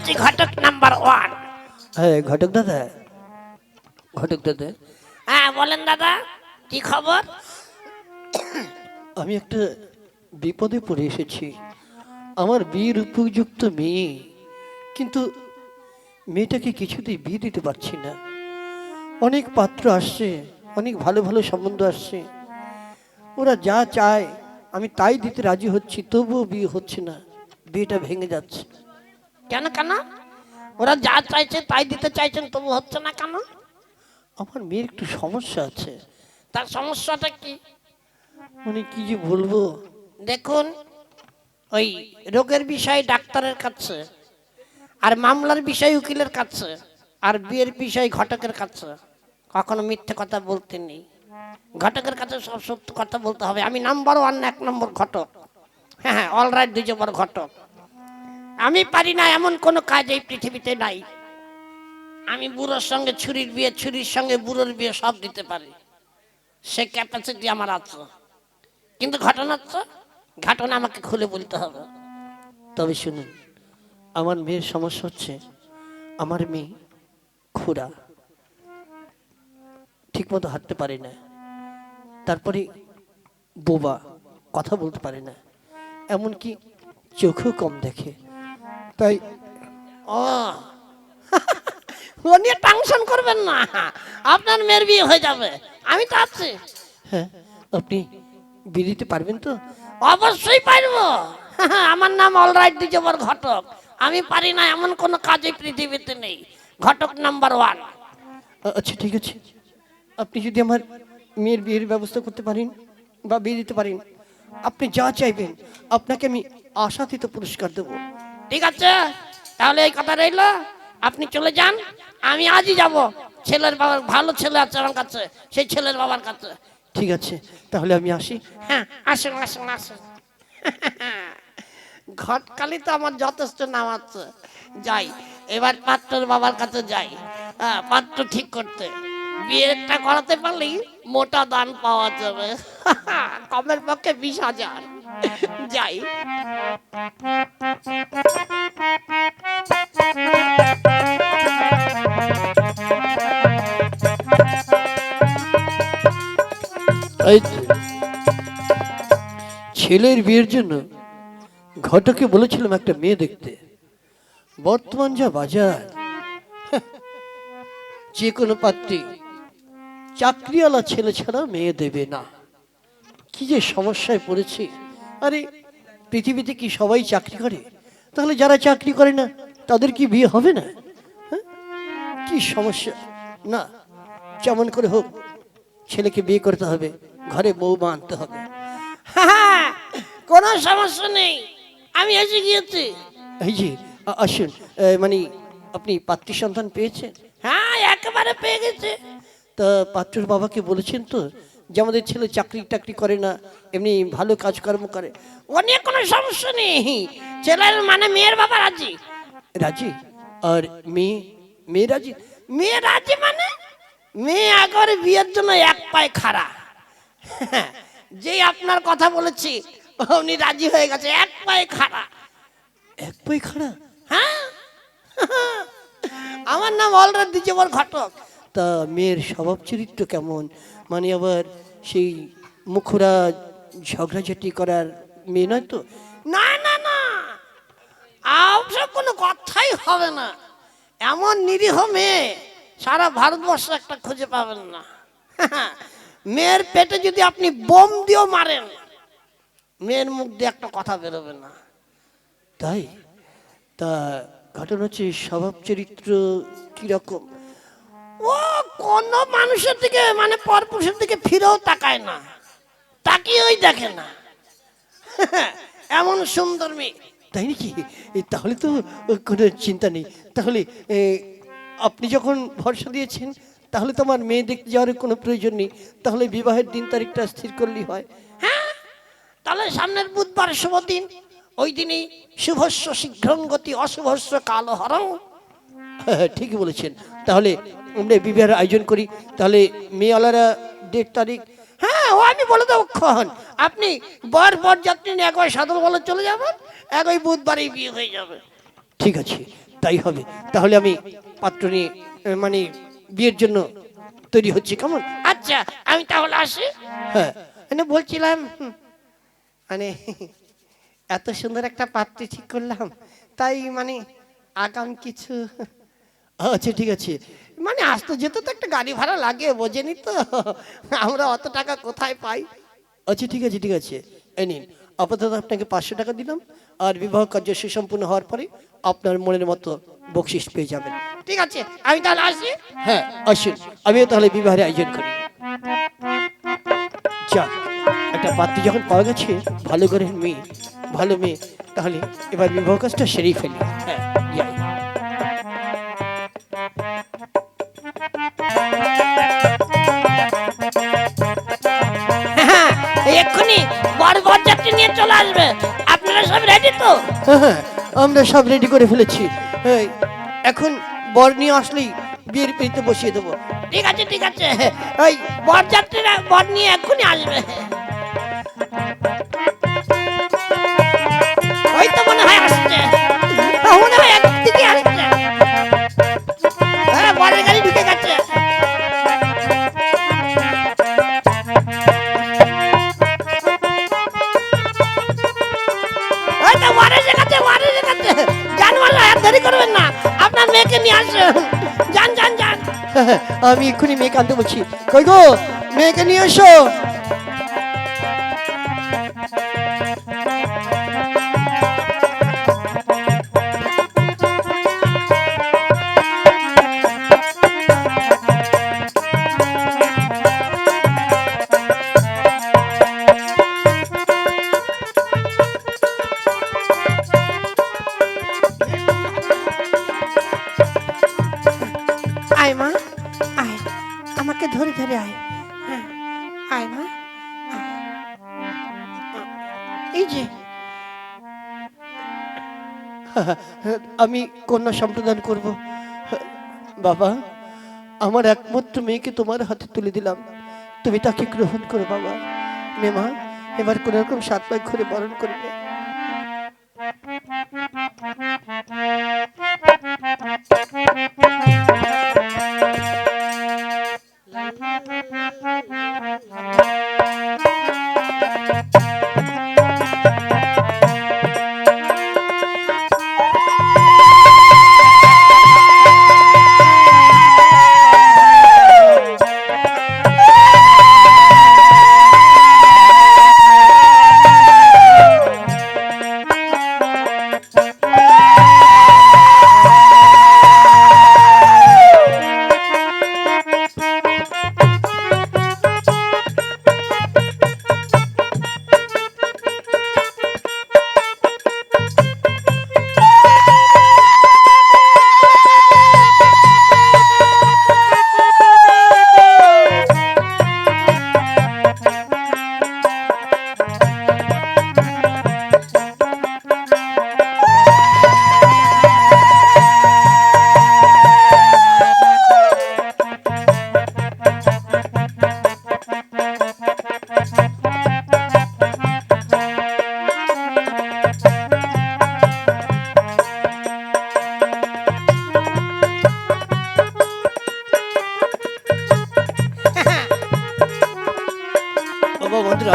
হচ্ছে ঘটক number one. হ্যাঁ ঘটক দাদা। ঘটক দাদা? হ্যাঁ বলেন দাদা কি খবর? আমি একটা বিপদে পড়ে এসেছি। আমার বিয়ের উপযুক্ত মেয়ে কিন্তু মেয়েটাকে কিছুতেই বিয়ে দিতে পারছি না। অনেক পাত্র আসছে অনেক ভালো ভালো সম্বন্ধ আসছে। ওরা যা চায় আমি তাই দিতে রাজি হচ্ছি তবুও বিয়ে হচ্ছে না। বিয়েটা ভেঙে যাচ্ছে। কেন কেন? ওরা যা চাইছে তাই দিতে চাইছেন তবু হচ্ছে না কেন? আমার মেয়ের একটু সমস্যা আছে। তার সমস্যাটা কি? মানে কি যে বলব? দেখুন ওই রোগের বিষয় ডাক্তারের কাছে আর মামলার বিষয় উকিলের কাছে আর বিয়ের বিষয় ঘটকের কাছে কখনো মিথ্যে কথা বলতে নেই। ঘটকের কাছে সব সত্য কথা বলতে হবে। আমি নাম্বার ওয়ান এক নম্বর ঘটক। হ্যাঁ হ্যাঁ অলরাইট দুই নম্বর ঘটক। আমি পারি না, এমন কোনো কাজ এই পৃথিবীতে নাই। আমি বুড়োর সঙ্গে ছুরির বিয়ে, ছুরির সঙ্গে বুড়োর বিয়ে সব দিতে পারি। সে ক্যাপাসিটি আমার আছে। কিন্তু ঘটনা তো, ঘটনা আমাকে খুলে বলতে হবে। তবে শুনুন, আমার মেয়ের সমস্যা হচ্ছে, আমার মেয়ে খুড়া। ঠিকমতো হাঁটতে পারে না। তারপরে বোবা, কথা বলতে পারে না। এমনকি চোখও কম দেখে। তাই ও। ও নিয়ে টেনশন করবেন না। আপনার মেয়ের বিয়ে হয়ে যাবে। আমি তো আছি হ্যাঁ আপনি বিয়ে দিতে পারবেন তো? অবশ্যই পারব। আমার নাম অলরাইট দিজবর ঘটক। আমি পারি না এমন কোনো কাজই পৃথিবীতে নেই। ঘটক নাম্বার ওয়ান। আচ্ছা ঠিক আছে। আপনি যদি আমার মেয়ের বিয়ের ব্যবস্থা করতে পারেন বা বিয়ে দিতে পারেন আপনি যা চাইবেন আপনাকে আমি আশাতীত পুরস্কার দেবো। ঠিক আছে? তাহলে এই কথা রইল। আপনি চলে যান। আমি আজই যাব। ছেলের বাবার ভালো ছেলে আছে আমার কাছে। সেই ছেলের বাবার কাছে। ঠিক আছে তাহলে আমি আসি। হ্যাঁ আসুন আসুন আসুন। ঘটকালি তো আমার যথেষ্ট নাম আছে। যাই এবার পাত্রর বাবার কাছে যাই। হ্যাঁ, পাত্র ঠিক করতে। বিয়েটা করাতে পারলেই মোটা দান পাওয়া যাবে। কমের পক্ষে বিশ হাজার। যাই। ছেলের বিয়ের জন্য ঘটকে বলেছিলাম একটা মেয়ে দেখতে। বর্তমান যা বাজার হ্যাঁ, যে কোনো পাত্রী চাকরিওয়ালা ছেলে ছাড়া মেয়ে দেবে না। কি যে সমস্যায় পড়েছি। আরে পৃথিবীতে কি সবাই চাকরি করে? তাহলে যারা চাকরি করে না তাদের কি বিয়ে হবে না? হ্যাঁ? কি সমস্যা? না যেমন করে হোক ছেলেকে বিয়ে করতে হবে ঘরে বৌমা আনতে হবে। হ্যাঁ, কোনো সমস্যা নেই। আমি এসে গিয়েছি। এই যে আসুন। মানে আপনি পাত্রী সন্তান পেয়েছেন? হ্যাঁ একেবারে পেয়ে গেছে। তা পাত্রর বাবাকে বলেছেন তো, যে আমাদের ছেলে চাকরি টাকরি করে না, এমনি ভালো কাজকর্ম করে। নিয়ে কোনো সমস্যা নেই। ছেলের মানে মেয়ের বাবা রাজি। রাজি? আর মেয়ে? মেয়ে রাজি? মেয়ে রাজি মানে মেয়ে একবারে বিয়ের জন্য এক পায়ে খাড়া। যে আপনার কথা বলেছি, উনি রাজি হয়ে গেছে, এক পায়ে খাড়া। এক পাই খাড়া? হ্যাঁ? আমার নাম অলরেড দিচ্ছে বল ঘটক। তা মেয়ের স্বভাব চরিত্র কেমন? মানে আবার সেই মুখরা ঝগড়াঝাটি করার মেয়ে নয় তো? না না না! কোনো কথাই হবে না। এমন নিরীহ মেয়ে সারা ভারতবর্ষে একটা খুঁজে পাবেন না। মেয়ের পেটে যদি আপনি বোম দিয়েও মারেন, মেয়ের মুখ দিয়ে একটা কথা বেরোবে না। তাই? তা ঘটনা হচ্ছে স্বভাব চরিত্র কীরকম? ও কোন মানুষের দিকে মানে পরপুরুষের দিকে ফিরেও তাকায় না। তাকিয়েই দেখে না। এমন সুন্দর মেয়ে। তাই নাকি? তাহলে তো কোনো চিন্তা নেই। তাহলে আপনি যখন ভরসা দিয়েছেন তাহলে তো আমার মেয়ে দেখতে যাওয়ার কোনো প্রয়োজন নেই। তাহলে বিবাহের দিন তারিখটা স্থির করলেই হয়। হ্যাঁ তাহলে সামনের বুধবার শুভ দিন। ওই দিনই শুভস্য শীঘ্রঙ্গতি অশুভস্য কালো হরং হ্যাঁ ঠিকই বলেছেন। তাহলে আমরা বিবাহের আয়োজন করি। তাহলে মেয়েওয়ালারা ডেট, তারিখ? হ্যাঁ ও আমি বলে দেবো ক্ষণ আপনি বর বর যাত্রী নিয়ে একবার সাদর বলে চলে যাবেন, একই বুধবারই বিয়ে হয়ে যাবে। ঠিক আছে, তাই হবে। তাহলে আমি পাত্র নিয়ে মানে বিয়ের জন্য তৈরি হচ্ছে, কেমন? আচ্ছা আমি তাহলে আসি। হ্যাঁ মানে বলছিলাম মানে এত সুন্দর একটা পাত্রী ঠিক করলাম, তাই মানে আগাম কিছু আচ্ছা ঠিক আছে। মানে আসতে যেতে তো একটা গাড়ি ভাড়া লাগে, বোঝেনি তো। আমরা অত টাকা কোথায় পাই? আচ্ছা ঠিক আছে ঠিক আছে। এই নিন, আপাতত আপনাকে পাঁচশো টাকা দিলাম, আর বিবাহ কার্য সুসম্পূর্ণ হওয়ার পরে আপনার মনের মতো বকশিস পেয়ে যাবেন। ঠিক আছে, আমি তাহলে আসি? হ্যাঁ আসুন। আমিও তাহলে বিবাহের আয়োজন করি। যাক, একটা পাত্রী যখন পাওয়া গেছে, ভালো করে মেয়ে, ভালো মেয়ে। তাহলে এবার বিবাহ কাজটা সেরেই ফেলি। হ্যাঁ। বড় নিয়ে চলে আসবে। আপনারা সব রেডি তো? হ্যাঁ হ্যাঁ আমরা সব রেডি করে ফেলেছি। এই, এখন বর নিয়ে আসলেই বিয়ের পিড়িতে বসিয়ে দেবো। ঠিক আছে ঠিক আছে। ওই বরযাত্রীরা বর নিয়ে এক্ষুনি আসবে। মেয়েকে নিয়ে আসুন যান যান যান। আমি এক্ষুনি মেয়েকে আনতে বলছি। কই গো? মেয়েকে নিয়ে এসো। আয় মা, আয়। আমাকে ধরে ধরে আয়। হ্যাঁ আয় মা এই যে। আমি কন্যা সম্প্রদান করব। বাবা, আমার একমাত্র মেয়েকে তোমার হাতে তুলে দিলাম। তুমি তাকে গ্রহণ করো বাবা। মেমা এবার কোন রকম সাত পাক ঘুরে বরণ করবে।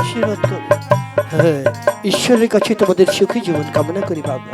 আশীর্বাদ করো। হ্যাঁ ঈশ্বরের কাছে তোমাদের সুখী জীবন কামনা করি বাবা।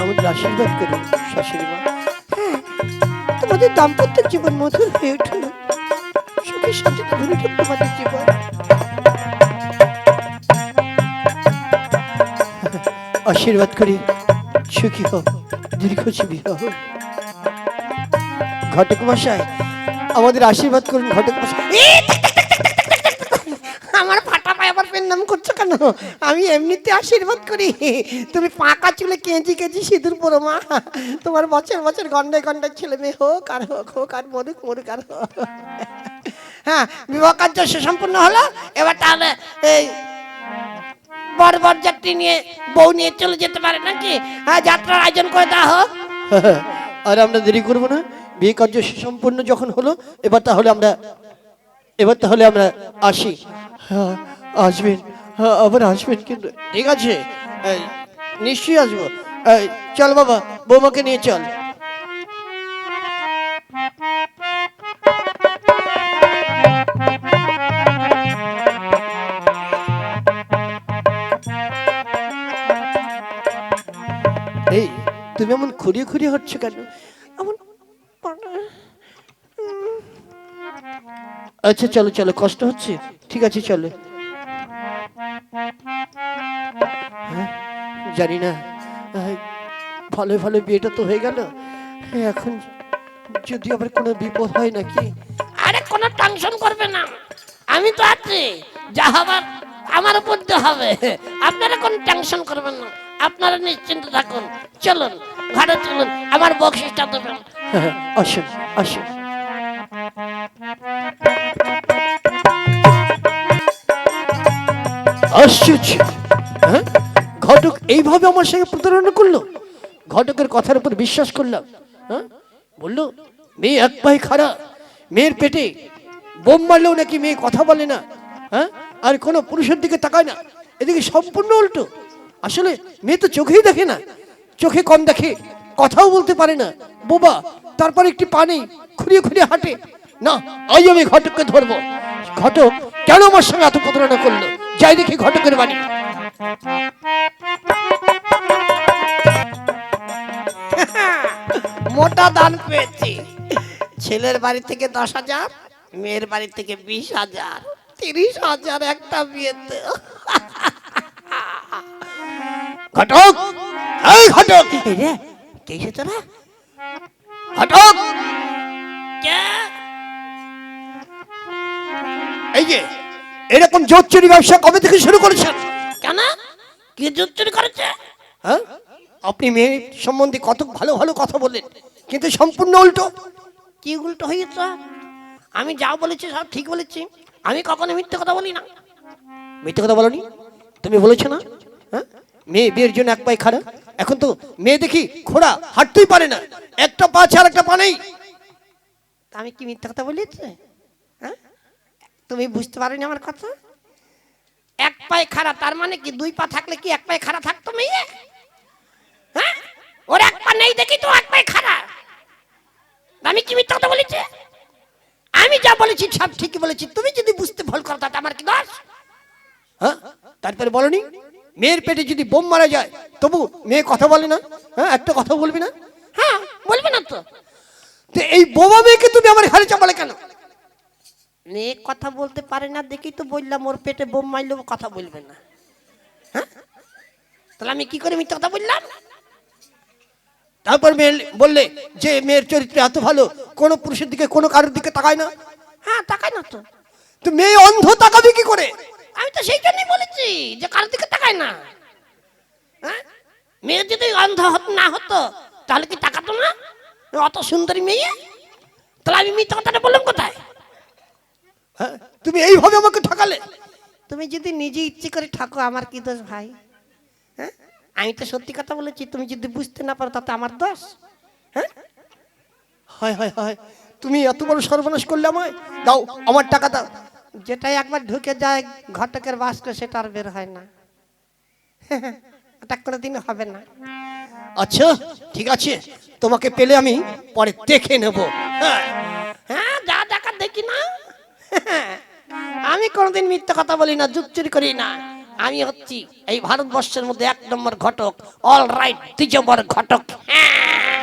আমাদের আশীর্বাদ করুন শাশুড়ি মা। তোমাদের দাম্পত্য জীবন মধুর হয়ে উঠুন সুখের সাথে ভরে উঠুন তোমাদের জীবন। আশীর্বাদ করি, সুখী হও, দীর্ঘজীবী হও। ঘটক মশাই, আমাদের আশীর্বাদ করুন ঘটক মশাই। আমার ফাটা পায়ে আবার পেন নাম করছ কেন? আমি এমনিতে আশীর্বাদ করি। তুমি পাকা চুলে কেঁচি কেঁচি সিঁদুর পরো মা। তোমার বছর বছর গন্ডায় গন্ডায় ছেলে মেয়ে হোক আর হোক হোক আর মরুক মরুক আর হোক। হ্যাঁ বিবাহ কার্য সুসম্পূর্ণ হলো। এবার তাহলে এই বর বর যাত্রী নিয়ে বউ নিয়ে চলে যেতে পারে নাকি? হ্যাঁ যাত্রার আয়োজন করে দেওয়া হোক। আর আমরা দেরি করব না। বিয়ে কার্য সম্পূর্ণ যখন হলো এবার তাহলে আমরা এবার তাহলে আমরা আসি। হ্যাঁ, আসবেন। হ্যাঁ, আবার আসবেন কিন্তু ঠিক আছে। এই, নিশ্চয়ই আসব। চল বাবা বৌমাকে নিয়ে চল। এই তুমি এমন খুঁড়িয়ে খুঁড়িয়ে হচ্ছ কেন? আচ্ছা চলো চলো কষ্ট হচ্ছে? ঠিক আছে চলো। হ্যাঁ, জানি না। আহ, ভালো ভালো বিয়েটা তো হয়ে গেল। এখন যদি আবার কোনো বিপদ হয় নাকি? আরে কোনো টেনশন করবে না। আমি তো আছি। যা হবার আমার উপর হবে। আপনারা কোনো টেনশন করবেন না। আপনারা নিশ্চিন্ত থাকুন। চলুন ঘরে চলুন। আমার বকশিসটা দেবেন। হ্যাঁ, আসুন আসুন। আশ্চর্য। হ্যাঁ? ঘটক এইভাবে আমার সঙ্গে প্রতারণা করল? ঘটকের কথার উপর বিশ্বাস করলাম। হ্যাঁ? বলল, মেয়ে এক পায়ে খাড়া। মেয়ের পেটে বোম মারলেও নাকি মেয়ে কথা বলে না। হ্যাঁ? আর কোনো পুরুষের দিকে তাকায় না। এদিকে সম্পূর্ণ উল্টো। আসলে মেয়ে তো চোখেই দেখে না। চোখে কম দেখে, কথাও বলতে পারে না। বোবা, তারপর একটি পানি খুঁড়িয়ে খুঁড়িয়ে হাঁটে। না, আজ আমি ঘটককে ধরবো। ঘটক কেন আমার সঙ্গে এত প্রতারণা করল? যাই দেখি ঘটকের বাড়ি মোটা দান পেয়েছি। ছেলের বাড়ি থেকে দশ হাজার মেয়ের বাড়ি থেকে বিশ হাজার তিরিশ হাজার একটা বিয়েতে। ঘটক! এই ঘটক! রে কে এসেছে তোরা? ঘটক! কে? এই যে এরকম জোর চুরি ব্যবসা কবে থেকে শুরু করেছেন? কেন? কি জুত চুরি করেছে? হ্যাঁ? আপনি মেয়ে সম্বন্ধে কত ভালো ভালো কথা বললেন কিন্তু সম্পূর্ণ উল্টো। কি উল্টো হয়েছে? আমি যা বলেছি সব ঠিক বলেছি। আমি কখনো মিথ্যে কথা বলি না। মিথ্যে কথা বলনি? তুমি বলেছ না? হ্যাঁ? মেয়ে বিয়ের জন্য এক পায়ে খারাপ এখন তো মেয়ে দেখি খোড়া হাঁটতেই পারে না। একটা পা ছাড়া একটা পা নেই। তা আমি কি মিথ্যে কথা বলেছি? হ্যাঁ? তুমি বুঝতে পারোনি আমার কথা? এক পায়ে খাড়া তার মানে কি দুই পা থাকলে কি এক পায়ে খাড়া থাকতো মেয়ে? হ্যাঁ? ওর এক পা নেই দেখি তো এক পায়ে খাড়া। আমি কি মিথ্যে কথা বলেছি? আমি যা বলেছি সব ঠিকই বলেছি। তুমি যদি বুঝতে ভুল করো তাতে আমার কি দোষ? হ্যাঁ? তারপরে বলনি মেয়ের পেটে যদি বোম মারা যায় তবু মেয়ে কথা বলে না? হ্যাঁ? একটা কথা বলবি না? হ্যাঁ বলবে না তো। তো এই বোমা মেয়েকে তুমি আমার ঘরে চাপালে কেন? মেয়ে কথা বলতে পারে না দেখি তো বললাম ওর পেটে বোম মারলেও কথা বলবে না। হ্যাঁ? তাহলে আমি কি করে মিথ্যে কথা বললাম? তারপর মেয়ে বললে যে মেয়ের চরিত্র এত ভালো কোনো পুরুষের দিকে কোনো কারোর দিকে তাকায় না? হ্যাঁ তাকাই না তো। তো মেয়ে অন্ধ তাকাবে কি করে? আমি তো সেই জন্যই বলেছি যে কারোর দিকে তাকায় না। হ্যাঁ? মেয়ে যদি অন্ধ হত- না হতো তাহলে কি তাকাতো না? অত সুন্দরী মেয়ে? তাহলে আমি মিথ্যে কথাটা বললাম কোথায়? হ্যাঁ? তুমি এইভাবে আমাকে ঠকালে? তুমি যদি নিজে ইচ্ছে করে ঠাকো আমার কি দোষ ভাই? হ্যাঁ? আমি তো সত্যি কথা বলেছি তুমি যদি বুঝতে না পারো তাতে আমার দোষ। হ্যাঁ? হয় হয় হায়। তুমি এত বড় সর্বনাশ করলে আমায়? দাও আমার টাকা দাও। যেটাই একবার ঢুকে যায় ঘটকের বাস্ক সেটা আর বের হয় না। এটা কোনোদিন হবে না। আচ্ছা ঠিক আছে। তোমাকে পেলে আমি পরে দেখে নেব। হ্যাঁ। আমি কোনোদিন মিথ্যা কথা বলি না যুগ চুরি করি না। আমি হচ্ছি এই ভারতবর্ষের মধ্যে এক নম্বর ঘটক অল রাইট দ্বিতীয় ঘটক। হ্যাঁ।